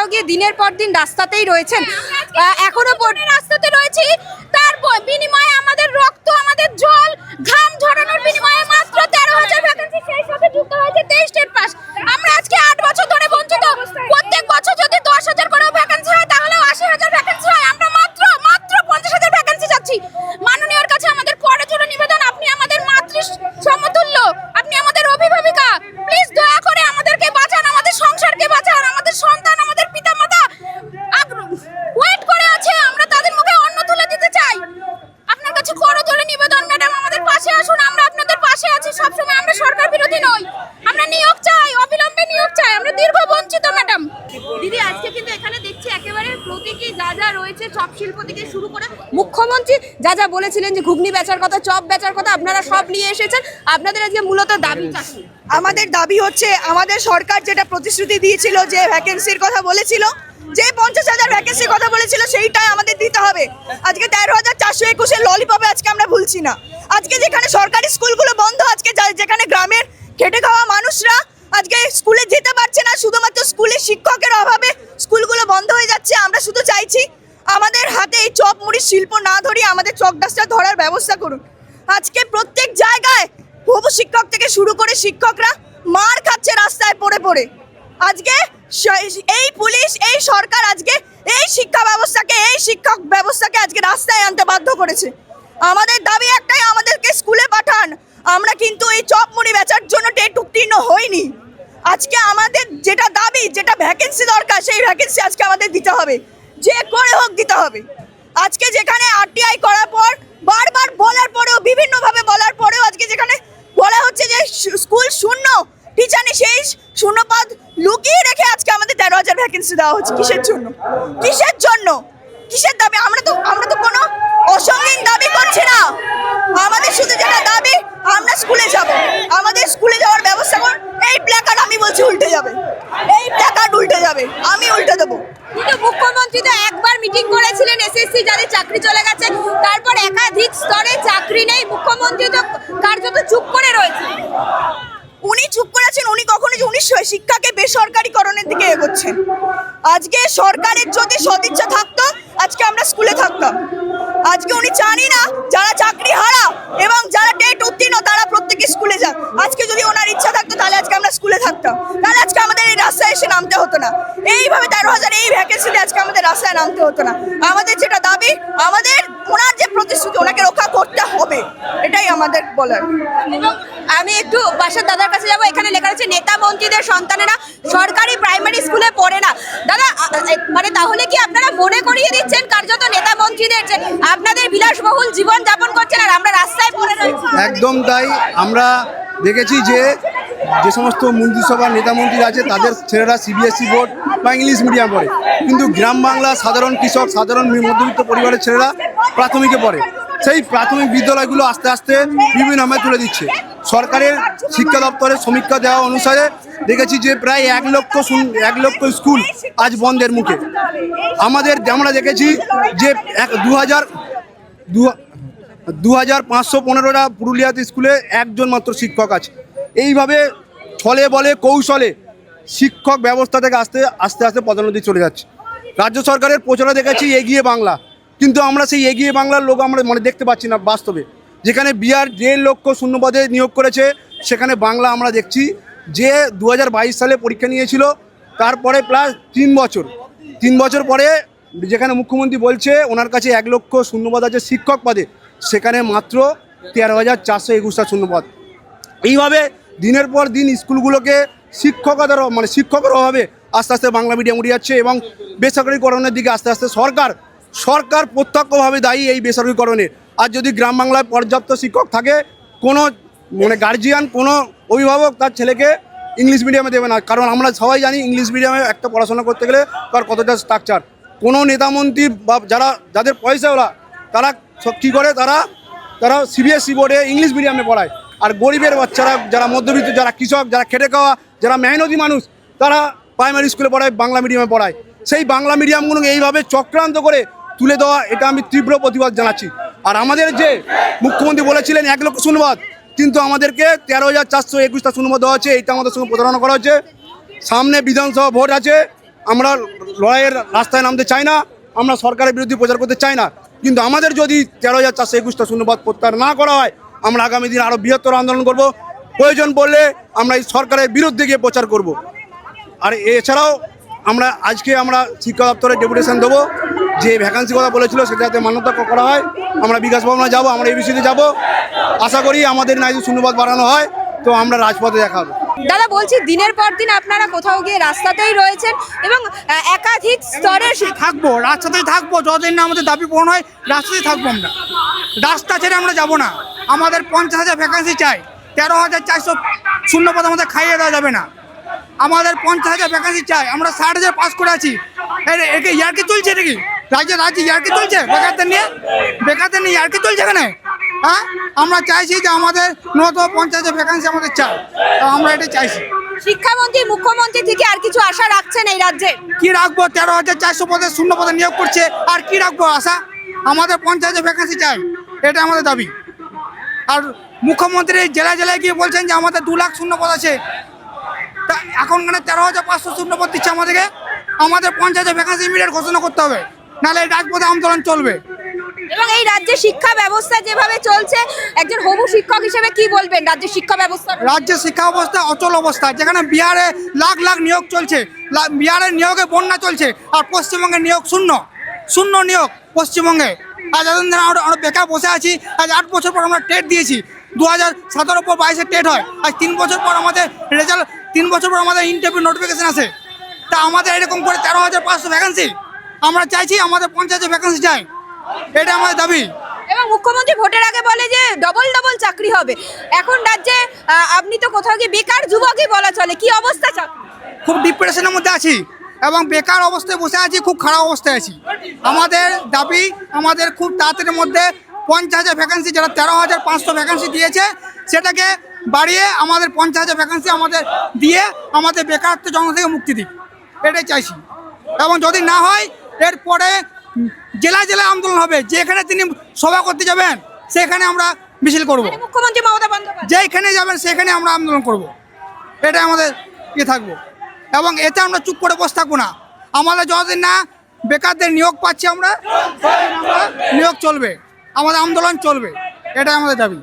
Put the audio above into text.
কোথাও গিয়ে দিনের পর দিন রাস্তাতেই রয়েছেন। আহ, এখনও রাস্তাতে রয়েছি। তার বিনিময়ে আমাদের রক্ত আমাদের জল ঘাম ঝরানোর বিনিময়ে মাত্র তেরো হাজার ভ্যাকেন্সি সেই সাথে যুক্ত হয়েছে তেইশ স্টেট পাস আমরা আজকে আট বছর ধরে বঞ্চিত প্রত্যেক বছর যদি দশ হাজার করে ভ্যাকেন্সি হয় তাহলে আশি হাজার ভ্যাকেন্সি হয় আমরা মাত্র মাত্র পঞ্চাশ হাজার ভ্যাকেন্সি চাচ্ছি মাননীয়র কাছে আমাদের করে জোরে নিবেদন আপনি আমাদের মাতৃ সমতুল্য আপনি আমাদের অভিভাবিকা প্লিজ দয়া করে আমাদেরকে বাঁচান আমাদের সংসারকে বাঁচান আমাদের সন্তান আমাদের পিতামাতা ওয়েট করে আছে আমরা তাদের মুখে অন্ন তুলে দিতে চাই আপনার কাছে করো জোরে নিবেদন ম্যাডাম আমাদের পাশে আসুন আমরা আপনাদের পাশে আছি সবসময় আমরা সরকার বিরোধী নই আমরা নিয়োগ চাই অবিলম্বে নিয়োগ চাই আমরা দীর্ঘ বঞ্চিত ম্যাডাম দিদি আজকে কিন্তু এখানে দেখছি একেবারে প্রতীকী যা যা রয়েছে চপ শিল্প থেকে শুরু করে মুখ্যমন্ত্রী যা যা বলেছিলেন যে ঘুগনি বেচার কথা, চপ বেচার কথা, আপনারা সব নিয়ে এসেছেন। আপনাদের আজকে মূলত দাবি চাচ্ছি আমাদের দাবি হচ্ছে, আমাদের সরকার যেটা প্রতিশ্রুতি দিয়েছিল যে ভ্যাকেন্সির কথা বলেছিল, যে পঞ্চাশ হাজার ভ্যাকেন্সির কথা বলেছিল, সেইটাই আমাদের দিতে হবে। আজকে তেরো হাজার চারশো একুশের ললিপপে আজকে আমরা ভুলছি না। আজকে যেখানে সরকারি স্কুলগুলো বন্ধ, আজকে যেখানে গ্রামের খেটে খাওয়া মানুষরা আজকে স্কুলে যেতে পারছে না, শুধুমাত্র স্কুলে শিক্ষকের অভাবে স্কুলগুলো বন্ধ হয়ে যাচ্ছে। আমরা শুধু চাইছি আমাদের হাতে এই চপ মুড়ির শিল্প না ধরিয়ে আমাদের চক ডাস্টার ধরার ব্যবস্থা করুন। আজকে প্রত্যেক জায়গায় হবু শিক্ষক থেকে শুরু করে শিক্ষকরা মার খাচ্ছে রাস্তায় পড়ে পড়ে। আজকে এই পুলিশ, এই সরকার আজকে এই শিক্ষা ব্যবস্থাকে, এই শিক্ষক ব্যবস্থাকে আজকে রাস্তায় আনতে বাধ্য করেছে। আমাদের দাবি একটাই, আমাদেরকে স্কুলে পাঠান। আমরা কিন্তু এই চপ মুড়ি বেচার জন্য টেট উত্তীর্ণ হইনি আজকে আমাদের যেটা দাবি, যেটা ভ্যাকেন্সি দরকার, সেই ভ্যাকেন্সি আজকে আমাদের দিতে হবে। যে করে হোক দিতে হবে। আজকে যেখানে আরটিআই করার পর, বারবার বলার পরেও, বিভিন্নভাবে বলার পরেও আজকে যেখানে বলা হচ্ছে যে স্কুল শূন্য টিচার নেই সেই শূন্যপদ লুকিয়ে রেখে আজকে আমাদের তেরো হাজার ভ্যাকেন্সি দেওয়া হচ্ছে। কিসের জন্য? কিসের জন্য? কিসের দাবি? আমরা তো আমরা তো কোনো অসংগীন দাবি করছি না। আমাদের শুধু যেটা দাবি, আমরা স্কুলে যাব আমাদের স্কুলে যাওয়ার ব্যবস্থা করুন এই বলছি উল্টে যাবে। এই প্ল্যাকার্ড উল্টে যাবে। আমি উল্টে দেবো। কিন্তু মুখ্যমন্ত্রী তো একবার মিটিং করেছিলেন এসএসসি যাদের চাকরি চলে গেছে তারপর একাধিক স্তরে চাকরি নেই। মুখ্যমন্ত্রী তো কার্যত চুপ করে রয়েছে। উনি চুপ করেছেন উনি কখনো যে উনি শিক্ষাকে বেসরকারিকরণের দিকে এগোচ্ছেন। আজকে সরকারের যদি সদিচ্ছা থাকতো আজকে আমরা স্কুলে থাকতাম। আজকে উনি জানি না যারা চাকরি হারা এবং যারা টেট উত্তীর্ণ তারা প্রত্যেকে স্কুলে যাক আজকে যদি ওনার ইচ্ছা থাকতো, তাহলে আজকে আমরা স্কুলে থাকতাম। তাহলে আজকে আমাদের এই রাস্তায় এসে নামতে হতো না। এইভাবে তেরো হাজার এই ভ্যাকেন্সিতে আজকে আমাদের রাস্তায় নামতে হতো না। আমাদের যেটা আমাদের ওনার যে প্রতিশ্রুতি ওনাকে রক্ষা করতে হবে। এটাই আমাদের বলার। আমি একটু পাশের দাদার কাছে যাব। এখানে লেখা আছে নেতা মন্ত্রীদের সন্তানেরা সরকারি প্রাইমারি স্কুলে পড়ে না। দাদা মানে তাহলে কি আপনারা মনে করিয়ে দিচ্ছেন কার্যত নেতা মন্ত্রীদের যে আপনাদের বিলাসবহুল জীবন যাপন করছেন আর আমরা রাস্তায় পড়ে রয়েছি? একদম তাই। আমরা দেখেছি যে যে সমস্ত মন্ত্রিসভার নেতা মন্ত্রী আছে তাদের ছেলেরা সিবিএসই বোর্ড বা ইংলিশ মিডিয়াম পড়ে। কিন্তু গ্রাম বাংলা সাধারণ কৃষক, সাধারণ মধ্যবিত্ত পরিবারের ছেলেরা প্রাথমিকে পড়ে। সেই প্রাথমিক বিদ্যালয়গুলো আস্তে আস্তে বিভিন্ন নামে তুলে দিচ্ছে। সরকারের শিক্ষা দপ্তরের সমীক্ষা দেওয়া অনুসারে দেখেছি যে প্রায় এক লক্ষ এক লক্ষ স্কুল আজ বন্ধের মুখে। আমাদের আমরা দেখেছি যে এক দু হাজার দু হাজার পাঁচশো পনেরোটা পুরুলিয়াতে স্কুলে একজন মাত্র শিক্ষক আছে। এইভাবে ছলে বলে কৌশলে শিক্ষক ব্যবস্থা থেকে আস্তে আস্তে আস্তে পদোন্নতি চলে যাচ্ছে। রাজ্য সরকারের প্রচারে দেখেছি, এগিয়ে বাংলা। কিন্তু আমরা সেই এগিয়ে বাংলার লোক আমরা মানে দেখতে পাচ্ছি না বাস্তবে। যেখানে বিহার দেড় লক্ষ শূন্যপদে নিয়োগ করেছে, সেখানে বাংলা আমরা দেখছি যে দু হাজার বাইশ সালে পরীক্ষা নিয়েছিল, তারপরে প্লাস তিন বছর। তিন বছর পরে যেখানে মুখ্যমন্ত্রী বলছে, ওনার কাছে এক লক্ষ শূন্যপদ আছে শিক্ষক পদে। সেখানে মাত্র তেরো হাজার চারশো একুশটা শূন্যপদ এইভাবে দিনের পর দিন স্কুলগুলোকে শিক্ষকতার মানে শিক্ষকের অভাবে আস্তে আস্তে বাংলা মিডিয়াম উঠে যাচ্ছে এবং বেসরকারিকরণের দিকে আস্তে আস্তে সরকার সরকার প্রত্যক্ষভাবে দায়ী এই বেসরকারিকরণে। আর যদি গ্রাম বাংলায় পর্যাপ্ত শিক্ষক থাকে, কোনো মানে গার্জিয়ান কোনো অভিভাবক তার ছেলেকে ইংলিশ মিডিয়ামে দেবে না। কারণ আমরা সবাই জানি ইংলিশ মিডিয়ামে একটা পড়াশোনা করতে গেলে তার কতটা স্ট্রাকচার কোনো নেতামন্ত্রী বা যারা, যাদের পয়সাওয়ালা তারা সব কী করে? তারা তারা সিবিএসসি বোর্ডে ইংলিশ মিডিয়ামে পড়ায়। আর গরিবের বাচ্চারা, যারা মধ্যবিত্ত, যারা কৃষক, যারা খেটে খাওয়া, যারা মেহনতি মানুষ, তারা প্রাইমারি স্কুলে পড়ায়, বাংলা মিডিয়ামে পড়ায়। সেই বাংলা মিডিয়ামগুলোকে এইভাবে চক্রান্ত করে তুলে দেওয়া, এটা আমি তীব্র প্রতিবাদ জানাচ্ছি। আর আমাদের যে মুখ্যমন্ত্রী বলেছিলেন, এক লক্ষ শূন্যবাদ কিন্তু আমাদেরকে তেরো হাজার চারশো একুশটা শূন্যবাদ দেওয়া হচ্ছে এইটা আমাদের সঙ্গে প্রতারণা করা হচ্ছে সামনে বিধানসভা ভোট আছে, আমরা লড়াইয়ের রাস্তায় নামতে চাই না, আমরা সরকারের বিরুদ্ধে প্রচার করতে চাই না। কিন্তু আমাদের যদি তেরো হাজার চারশো একুশটা শূন্যপদ প্রত্যাহার না করা হয় আমরা আগামী দিন আরও বৃহত্তর আন্দোলন করব। প্রয়োজন পড়লে আমরা এই সরকারের বিরুদ্ধে গিয়ে প্রচার করব। আর এছাড়াও আমরা আজকে আমরা শিক্ষা দপ্তরে ডেপুটেশন দেবো। যে ভ্যাকান্সি কথা বলেছিল সেটা যাতে মান্যতা করা হয়। আমরা বিকাশ ভবনে যাব আমরা এবিসিতে যাব। আশা করি আমাদের না যদি শূন্যপদ বাড়ানো হয়। তো আমরা রাজপথে দেখা হবে। দাদা বলছি দিনের পর দিন আপনারা কোথাও গিয়ে রাস্তাতেই রয়েছেন এবং একাধিক শিক্ষা থাকব রাস্তাতেই থাকব। যতদিন না আমাদের দাবি পূরণ হয় রাস্তাতেই থাকব আমরা। রাস্তা ছেড়ে আমরা যাব না। আমাদের পঞ্চাশ হাজার ভ্যাকান্সি চাই। তেরো হাজার চারশো শূন্য পদ আমাদের খাইয়ে দেওয়া যাবে না। আমাদের পঞ্চাশ হাজার ভ্যাকান্সি চাই। আমরা ষাট হাজার পাস করে আছি। একে ইয়ারকি চলছে এটা কি রাজ্যে রাজ্যে ইয়ারকি চলছে বেকারদের নিয়ে? বেকারদের নিয়ে ইয়ারকি চলছে এখানে? হ্যাঁ? আমরা চাইছি যে আমাদের ন্যূনতম পঞ্চাশ হাজার ভ্যাকান্সি আমাদের চাই। তো আমরা এটা চাইছি। শিক্ষামন্ত্রী মুখ্যমন্ত্রী থেকে আর কিছু আশা রাখছেন এই রাজ্যে? কি রাখব? তেরো হাজার চারশো পদে শূন্য পদে নিয়োগ করছে। আর কি রাখব আশা? আমাদের পঞ্চাশ হাজার ভ্যাকান্সি চাই। এটা আমাদের দাবি। আর মুখ্যমন্ত্রী জেলায় জেলায় গিয়ে বলছেন যে আমাদের দু লাখ শূন্য পদ আছে। তা এখন মানে তেরো হাজার পাঁচশো শূন্য পদ দিচ্ছে আমাদেরকে। আমাদের পঞ্চায়েতে ভ্যাকান্সি ইমিডিয়েট ঘোষণা করতে হবে। নাহলে রাজপথে আন্দোলন চলবে। এবং এই রাজ্যে শিক্ষা ব্যবস্থা যেভাবে চলছে একজন হবু শিক্ষক হিসেবে কি বলবেন রাজ্যের শিক্ষা ব্যবস্থা? রাজ্যের শিক্ষা অবস্থা অচল অবস্থা। যেখানে বিহারে লাখ লাখ নিয়োগ চলছে বিহারের নিয়োগে বন্যা চলছে আর পশ্চিমবঙ্গে নিয়োগ শূন্য। শূন্য নিয়োগ পশ্চিমবঙ্গে। আজ এতদিন ধরে আমরা বেকার বসে আছি। আজ আট বছর পর আমরা টেট দিয়েছি। দু হাজার সতেরো পর বাইশে টেট হয়। আজ তিন বছর পর আমাদের রেজাল্ট তিন বছর পর আমাদের ইন্টারভিউ নোটিফিকেশান আসে। তা আমাদের এরকম করে তেরো হাজার পাঁচশো ভ্যাকান্সি আমরা চাইছি আমাদের পঞ্চায়েতে ভ্যাকান্সি চাই এটা আমাদের দাবি। এবং মুখ্যমন্ত্রী ভোটের আগে বলে যে ডবল ডবল চাকরি হবে। এখন রাজ্যে আপনি তো কোথাও গিয়ে বেকার যুবকই বলা চলে। কি অবস্থা খুব ডিপ্রেশনের মধ্যে আছি। এবং বেকার অবস্থায় বসে আছি খুব খারাপ অবস্থায় আছি। আমাদের দাবি আমাদের খুব তাড়াতাড়ির মধ্যে পঞ্চাশ হাজার ভ্যাকান্সি যারা তেরো হাজার পাঁচশো ভ্যাকান্সি দিয়েছে সেটাকে বাড়িয়ে আমাদের পঞ্চাশ হাজার ভ্যাকান্সি আমাদের দিয়ে আমাদের বেকারত্ব জনতা থেকে মুক্তি দিক। এটাই চাইছি। এবং যদি না হয় এরপরে জেলা জেলায় আন্দোলন হবে যেখানে তিনি সভা করতে যাবেন সেখানে আমরা মিছিল করব। মানে মুখ্যমন্ত্রী মমতা বন্দ্যোপাধ্যায়। যেখানে যাবেন সেখানে আমরা আন্দোলন করব। এটা আমাদের ইয়ে থাকব। এবং এতে আমরা চুপ করে বসে থাকব না। আমাদের যতদিন না বেকারদের নিয়োগ পাচ্ছি আমরা নিয়োগ চলবে। আমাদের আন্দোলন চলবে। এটাই আমাদের দাবি।